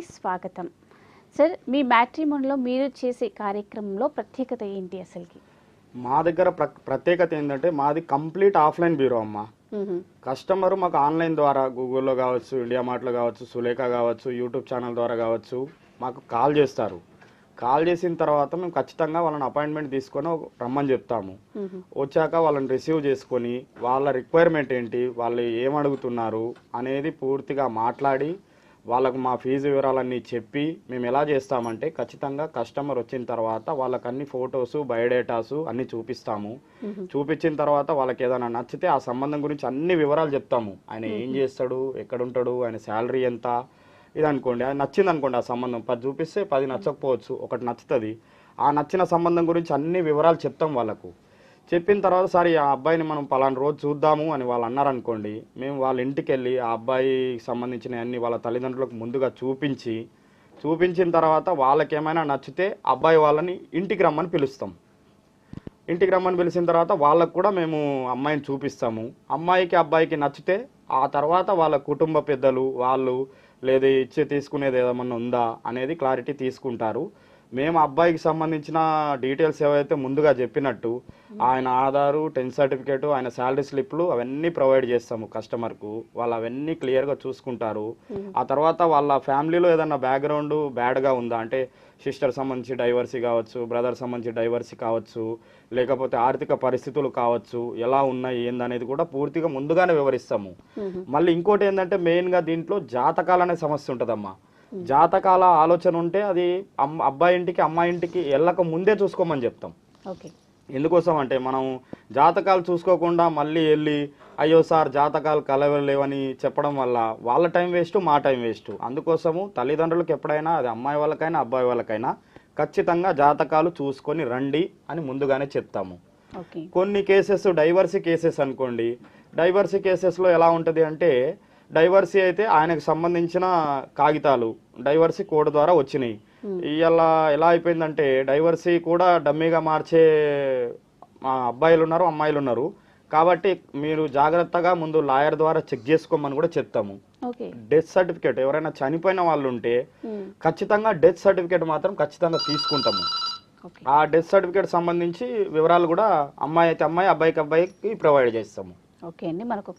స్వాగతం. సార్ మీ మ్యాట్రిమోన్లో మీరు చేసే కార్యక్రమంలో ప్రత్యేకత ఏంటి అసలుకి? మా దగ్గర ప్ర ప్రత్యేకత ఏంటంటే మాది కంప్లీట్ ఆఫ్లైన్ బ్యూరో అమ్మ. మ్మ్. కస్టమర్ మాకు ఆన్లైన్ ద్వారా గూగుల్లో కావచ్చు ఇండియా మార్ట్లో కావచ్చు సులేఖ కావచ్చు యూట్యూబ్ ఛానల్ ద్వారా కావచ్చు మాకు కాల్ చేస్తారు. కాల్ చేసిన తర్వాత మేము ఖచ్చితంగా వాళ్ళని అపాయింట్మెంట్ తీసుకొని రమ్మని చెప్తాము. వచ్చాక వాళ్ళని రిసీవ్ చేసుకొని వాళ్ళ రిక్వైర్మెంట్ ఏంటి వాళ్ళు ఏం అడుగుతున్నారు అనేది పూర్తిగా మాట్లాడి వాళ్ళకు మా ఫీజు వివరాలన్నీ చెప్పి మేము ఎలా చేస్తామంటే ఖచ్చితంగా కస్టమర్ వచ్చిన తర్వాత వాళ్ళకి అన్ని ఫొటోస్ బయోడేటాసు అన్ని చూపిస్తాము. చూపించిన తర్వాత వాళ్ళకి ఏదైనా నచ్చితే ఆ సంబంధం గురించి అన్ని వివరాలు చెప్తాము. ఆయన ఏం చేస్తాడు? ఎక్కడ ఉంటాడు ఆయన శాలరీ ఎంత? ఇది అనుకోండి అది నచ్చింది అనుకోండి ఆ సంబంధం. పది చూపిస్తే పది నచ్చకపోవచ్చు. ఒకటి నచ్చుతుంది. ఆ నచ్చిన సంబంధం గురించి అన్ని వివరాలు చెప్తాం వాళ్ళకు. చెప్పిన తర్వాత సరే ఆ అబ్బాయిని మనం పలానా రోజు చూద్దాము అని వాళ్ళు అన్నారనుకోండి మేము వాళ్ళ ఇంటికి వెళ్ళి ఆ అబ్బాయికి సంబంధించిన అన్ని వాళ్ళ తల్లిదండ్రులకు ముందుగా చూపించి చూపించిన తర్వాత వాళ్ళకి ఏమైనా నచ్చితే అబ్బాయి వాళ్ళని ఇంటికి రమ్మని పిలుస్తాం. ఇంటికి రమ్మని పిలిచిన తర్వాత వాళ్ళకు కూడా మేము అమ్మాయిని చూపిస్తాము. అమ్మాయికి అబ్బాయికి నచ్చితే ఆ తర్వాత వాళ్ళ కుటుంబ పెద్దలు వాళ్ళు లేదా ఇచ్చి తీసుకునేది ఏదమన్నా ఉందా అనేది క్లారిటీ తీసుకుంటారు. మేము అబ్బాయికి సంబంధించిన డీటెయిల్స్ ఏవైతే ముందుగా చెప్పినట్టు ఆయన ఆధారు టెన్త్ సర్టిఫికేట్ ఆయన శాలరీ స్లిప్లు అవన్నీ ప్రొవైడ్ చేస్తాము కస్టమర్కు. వాళ్ళు అవన్నీ క్లియర్గా చూసుకుంటారు. ఆ తర్వాత వాళ్ళ ఫ్యామిలీలో ఏదన్నా బ్యాక్గ్రౌండ్ బ్యాడ్గా ఉందా? అంటే సిస్టర్ సంబంధించి డైవర్సీ కావచ్చు బ్రదర్ సంబంధించి డైవర్సీ కావచ్చు లేకపోతే ఆర్థిక పరిస్థితులు కావచ్చు ఎలా ఉన్నాయి ఏందనేది కూడా పూర్తిగా ముందుగానే వివరిస్తాము. మళ్ళీ ఇంకోటి ఏంటంటే మెయిన్గా దీంట్లో జాతకాలు అనే సమస్య ఉంటుందమ్మా. జాతకాల ఆలోచన ఉంటే అది అబ్బాయి ఇంటికి అమ్మాయి ఇంటికి వెళ్ళక ముందే చూసుకోమని చెప్తాం. ఓకే. ఎందుకోసం అంటే మనం జాతకాలు చూసుకోకుండా మళ్ళీ వెళ్ళి అయ్యో సార్ జాతకాలు కలవలేవని చెప్పడం వల్ల వాళ్ళ టైం వేస్ట్ మా టైం వేస్ట్. అందుకోసము తల్లిదండ్రులకు ఎప్పుడైనా అది అమ్మాయి వాళ్ళకైనా అబ్బాయి వాళ్ళకైనా ఖచ్చితంగా జాతకాలు చూసుకొని రండి అని ముందుగానే చెప్తాము. కొన్ని కేసెస్ డైవర్సీ కేసెస్ అనుకోండి. డైవర్సీ కేసెస్లో ఎలా ఉంటుంది అంటే డైవర్సీ అయితే ఆయనకు సంబంధించిన కాగితాలు డైవర్సీ కోడ్ ద్వారా వచ్చినాయి. ఇవాళ ఎలా అయిపోయిందంటే డైవర్సీ కూడా డమ్మీగా మార్చే అబ్బాయిలు ఉన్నారు అమ్మాయిలు ఉన్నారు కాబట్టి మీరు జాగ్రత్తగా ముందు లాయర్ ద్వారా చెక్ చేసుకోమని కూడా చెప్తాము. డెత్ సర్టిఫికేట్ ఎవరైనా చనిపోయిన వాళ్ళు ఉంటే. ఖచ్చితంగా డెత్ సర్టిఫికేట్ మాత్రం ఖచ్చితంగా తీసుకుంటాము. ఆ డెత్ సర్టిఫికేట్ సంబంధించి వివరాలు కూడా అమ్మాయి అయితే అమ్మాయి అబ్బాయికి అబ్బాయికి ప్రొవైడ్ చేస్తాము. ఓకే అండి మనకు